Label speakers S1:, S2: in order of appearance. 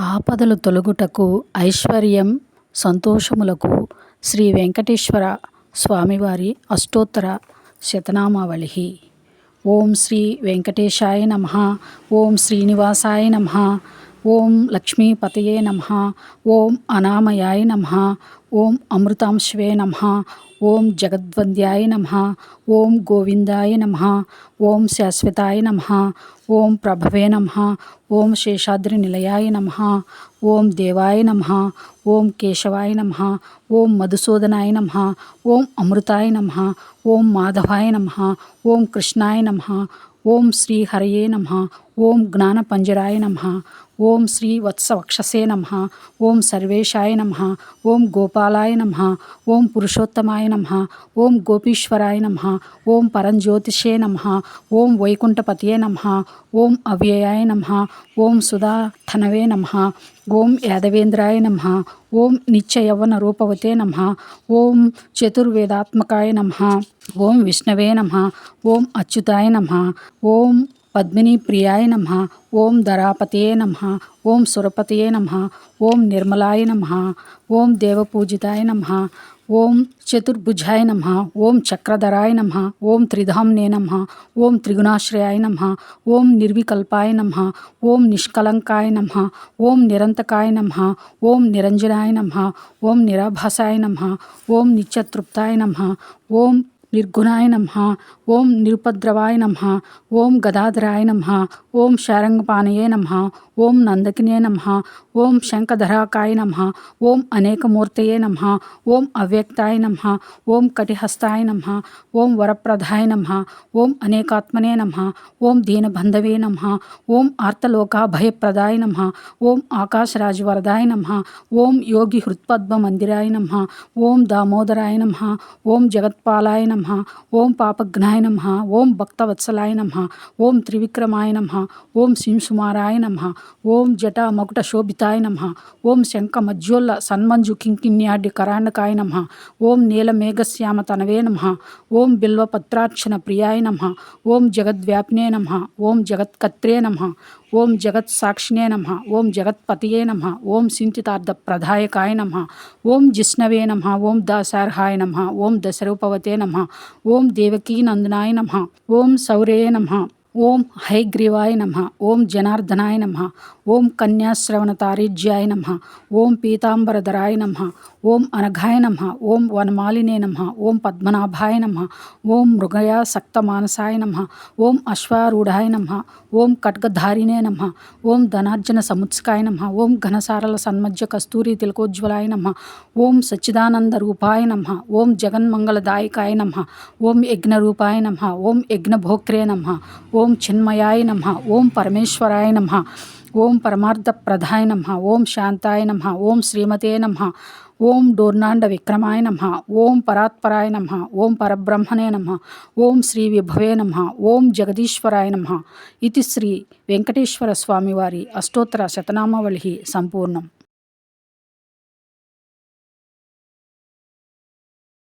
S1: ఆపదలు తొలగుటకు ఐశ్వర్యం సంతోషములకు శ్రీ వెంకటేశ్వర స్వామివారి అష్టోత్తర శతనామావళి ఓం శ్రీ వెంకటేశాయ నమ. ఓం శ్రీనివాసాయ నమ. ఓం లక్ష్మీపతయే నమ ఓం అనామయాయ నమ ఓం అమృతాంశవే నమ ఓం జగద్వంద్యాయ నమ ఓం గోవిందాయ నమ ఓం శాశ్వతాయ నమ ఓం ప్రభవే నమ ఓం శేషాద్రి నిలయాయ నమ ఓం దేవాయ నమ ఓం కేశవాయ నమ ఓం మధుసూదనాయ నమ ఓం అమృతాయ నమ ఓం మాధవాయ నమ ఓం కృష్ణాయ నమ ఓం శ్రీ హరయే నమ ఓం జ్ఞానపంజరాయ నమ ఓం శ్రీ వత్సవక్షసే నమ ఓం సర్వేశాయ నమ ఓం గోపాలాయ నమ ఓం పురుషోత్తమాయ నమ ఓం గోపీశ్వరాయ నమ ఓం పరంజ్యోతిషే నమ ఓం వైకుంఠపతియే నమ ఓం అవ్యయాయ నమ ఓం సుధాఠనవే నమ ఓం యాదవేంద్రాయ నమ ఓం నిత్యయవన రూపవతే నమ ఓం చతుర్వేదాత్మకాయ నమ ఓం విష్ణవే నమ ఓం అచ్యుతాయ నమ ఓం పద్మిని ప్రియాయ నమ ఓం ధరాపతయే నమ ఓం సురపతయే నమ ఓం నిర్మలాయ నమ ఓం దేవపూజితాయ నమ ఓం చతుర్భుజాయ నమ ఓం చక్రధరాయ నమ ఓం త్రిధామ్నే నమ ఓం త్రిగుణాశ్రయాయ నమ ఓం నిర్వికల్పాయ నమ ఓం నిష్కలంకాయ నమ ఓం నిరంతకాయ నమ ఓం నిరంజనాయ నమ ఓం నిరాభాసాయ నమ ఓం నిత్యతృప్తాయ నమ ఓం నిర్గుణాయ నమ. ఓం నిరుపద్రవాయ నమ. ఓం గదాధరాయ నమ. ఓం శారంగపానయే నమ. ఓం నందకినే నమ. ఓం శంఖధరాకాయ నమ ఓం అనేకమూర్తయే నమ ఓం అవ్యక్తాయ నమ ఓం కటిహస్తాయ నమ ఓం వరప్రదాయ నమ ఓం అనేకాత్మనే నమ ఓం దీనబంధవే నమ ఓం ఆర్తలోకాభయప్రదాయ నమ ఓం ఆకాశరాజవరదాయ నమ ఓం యోగి హృత్పద్మమందిరాయ నమ ఓం దామోదరాయ నమ ఓం జగత్పాలాయ నమ ఓం పాపఘ్నాయ నమ ఓం భక్తవత్సలాయ నమ ఓం త్రివిక్రమాయ నమ ఓం సింసుమారాయ నమ ఓం జటా మకుట శోభిత శోభితాయ నమ ఓం శంఖ మధ్యోల్ల సన్మంజు కింకిణ్యాడ్డి కరాణకాయ నమ ఓం నీలమేఘశ్యామ తనవే నమ ఓం బిల్వపత్రాక్షణ ప్రియాయ నమ ఓం జగద్వ్యాపినే నమ ఓం జగత్కత్రే నమ ఓం జగత్ సాక్షినే నమ ఓం జగత్పతియే నమ ఓం సింతితార్థ ప్రధాయకాయ నమ ఓం జిష్ణవే నమ ఓం దాసార్హాయ నమ ఓం దశరూపవతే నమ ఓం దేవకీనందనాయ నమ ఓం సౌరే నమ ఓం హైగ్రీవాయ నమ ఓం జనార్దనాయ నమ ఓం కన్యాశ్రవణతారీజ్యాయ నమ ఓం పీతాంబరధరాయ నమ ఓం అనఘాయ నమ ఓం వనమాలినే నమ ఓం పద్మనాభాయ నమ ఓం మృగయా సక్తమానసాయ నమ ఓం అశ్వారూఢాయ నమ ఓం ఖడ్గధారిణే నమ ఓం ధనార్జన సముత్స్కాయ నమ ఓం ఘనసారల సన్మధ్య కస్తూరి తిలకోజ్వలాయ నమ ఓం సచ్చిదానంద రూపాయ నమ ఓం జగన్మంగళదాయకాయ నమ ఓం యజ్ఞరూపాయ నమ ఓం యజ్ఞభోక్రే నమ ఓం చిన్మయాయ నమ ఓం పరమేశ్వరాయ నమ ఓం పరమార్థ ప్రధాయ నమ ఓం శాంతాయ నమ ఓం శ్రీమతే నమ ఓం డోర్నాండ విక్రమాయ నమ ఓం పరాత్పరాయ నమ ఓం పరబ్రహ్మణే నమ ఓం శ్రీ విభవే నమ ఓం జగదీశ్వరాయ నమ. ఇది శ్రీ వెంకటేశ్వర స్వామివారి అష్టోత్తర శతనామావళి సంపూర్ణం.